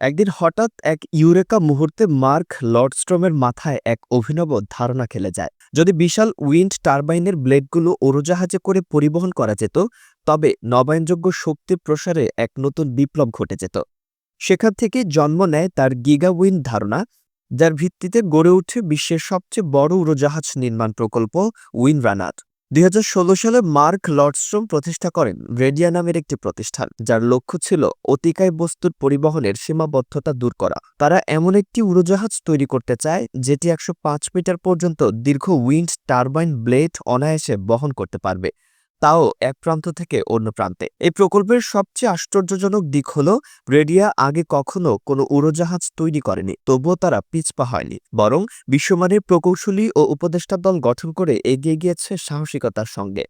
একদিন হঠাৎ এক ইউরেকা মুহূর্তে মার্ক লর্ডস্ট্রমের মাথায় এক অভিনব ধারণা খেলে যায়। যদি বিশাল উইন্ড টারবাইনের ব্লেডগুলো উড়োজাহাজে করে পরিবহন করা যেত, তবে নবায়নযোগ্য শক্তি প্রসারে এক নতুন বিপ্লব ঘটে যেত। সেখান থেকে জন্ম নেয় তার গিগা উইন্ড ধারণা, যার ভিত্তিতে গড়ে ওঠে বিশ্বের সবচেয়ে বড় উড়োজাহাজ নির্মাণ প্রকল্প উইন রানার। দুই হাজার ষোলো সালে মার্ক লর্ডস্ট্রম প্রতিষ্ঠা করেন রেডিয়া নামের একটি প্রতিষ্ঠান, যার লক্ষ্য ছিল অতিকায় বস্তুর পরিবহনের সীমাবদ্ধতা দূর করা। তারা এমন একটি উড়োজাহাজ তৈরি করতে চায়, যেটি একশো পাঁচ মিটার পর্যন্ত দীর্ঘ উইন্ড টারবাইন ব্লেড অনায়াসে বহন করতে পারবে। তাও এক প্রান্ত থেকে অন্য প্রান্তে। এই প্রকল্পের সবচেয়ে আশ্চর্যজনক দিক হল, রেডিয়া আগে কখনো কোনো উড়োজাহাজ তৈরি করেনি, তবুও তারা পিছপা হয়নি। বরং বিশ্বমানের প্রকৌশলী ও উপদেষ্টা দল গঠন করে এগিয়ে গিয়েছে সাহসিকতার সঙ্গে।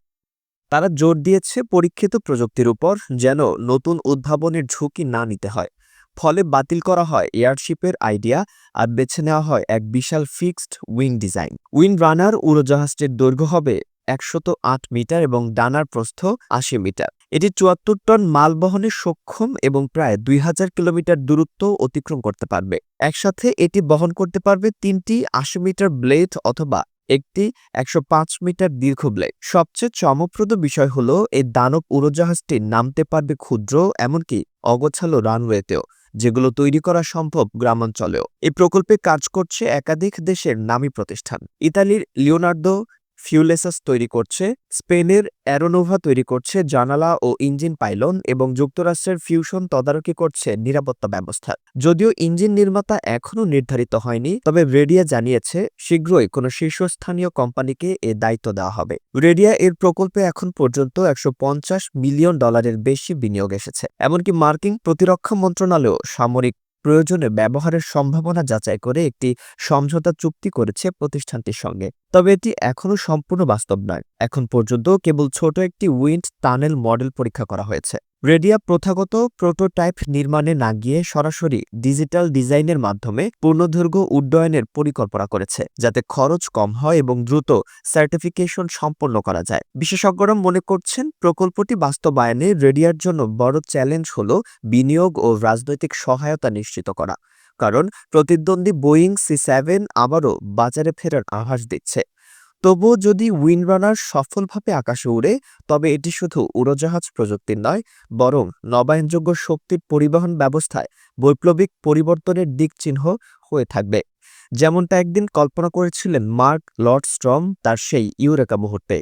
তারা জোর দিয়েছে পরীক্ষিত প্রযুক্তির উপর যেন নতুন উদ্ভাবনের ঝুঁকি না নিতে হয়। ফলে বাতিল করা হয় এয়ারশিপের আইডিয়া আর বেছে নেওয়া হয় এক বিশাল ফিক্সড উইং ডিজাইন। উইন রানার উড়োজাহাজটির দৈর্ঘ্য হবে একশত আট মিটার এবং ডানার প্রস্থ আশি মিটার। এটি চুয়াত্তর টন মাল বহনে সক্ষম এবং প্রায় দুই হাজার কিলোমিটার দূরত্ব অতিক্রম করতে পারবে। একসাথে এটি বহন করতে পারবে তিনটি আশি মিটার ব্লেড অথবা একটি একশো পাঁচ মিটার দীর্ঘ ব্লেড। সবচেয়ে চমকপ্রদ বিষয় হল এই দানব উড়োজাহাজটি নামতে পারবে ক্ষুদ্র এমনকি অগোছালো রানওয়েতেও, যেগুলো তৈরি করা সম্ভব গ্রামাঞ্চলেও। এই প্রকল্পে কাজ করছে একাধিক দেশের নামী প্রতিষ্ঠান। ইতালির লিওনার্দো ফিউলেসাস তৈরি করছে, স্পেনের অ্যারোনোভা তৈরি করছে, জানালা ও ইঞ্জিন পাইলন এবং যুক্তরাষ্ট্রের ফিউশন তদারকি করছে নিরাপত্তা ব্যবস্থা। যদিও ইঞ্জিন নির্মাতা এখনও নির্ধারিত হয়নি, তবে রেডিয়া জানিয়েছে, শীঘ্রই কোনো শীর্ষস্থানীয় কোম্পানিকে এ দায়িত্ব দেওয়া হবে। রেডিয়া এর প্রকল্পে এখন পর্যন্ত একশো পঞ্চাশ মিলিয়ন ডলারের বেশি বিনিয়োগ এসেছে। এমনকি মার্কিন প্রতিরক্ষা মন্ত্রণালয় সামরিক প্রয়োজনে ব্যবহারের সম্ভাবনা যাচাই করে একটি সমঝোতা চুক্তি করেছে প্রতিষ্ঠানটির সঙ্গে। তবে এটি এখনও সম্পূর্ণ বাস্তব নয়। এখন পর্যন্ত কেবল ছোট একটি উইন্ড টানেল মডেল পরীক্ষা করা হয়েছে। রেডিয়া প্রথাগত প্রোটোটাইপ নির্মাণে না গিয়ে সরাসরি ডিজিটাল ডিজাইনের মাধ্যমে পূর্ণদৈর্ঘ্য উড্ডয়নের পরিকল্পনা করেছে, যাতে খরচ কম হয় এবং দ্রুত সার্টিফিকেশন সম্পন্ন করা যায়। বিশেষজ্ঞরা মনে করছেন, প্রকল্পটি বাস্তবায়নে রেডিয়ার জন্য বড় চ্যালেঞ্জ হল বিনিয়োগ ও রাজনৈতিক সহায়তা নিশ্চিত করা, কারণ প্রতিদ্বন্দ্বী বোয়িং সি সেভেন আবারও বাজারে ফেরার আভাস দিচ্ছে। তবুও যদি উইনরানার সফলভাবে আকাশে উড়ে, তবে এটি শুধু উড়োজাহাজ প্রযুক্তির নয়, বরং নবায়নযোগ্য শক্তির পরিবহন ব্যবস্থায় বৈপ্লবিক পরিবর্তনের দিক চিহ্ন হয়ে থাকবে। যেমনটা একদিন কল্পনা করেছিলেন মার্ক লর্ডস্ট্রম তার সেই ইউরেকা মুহূর্তে।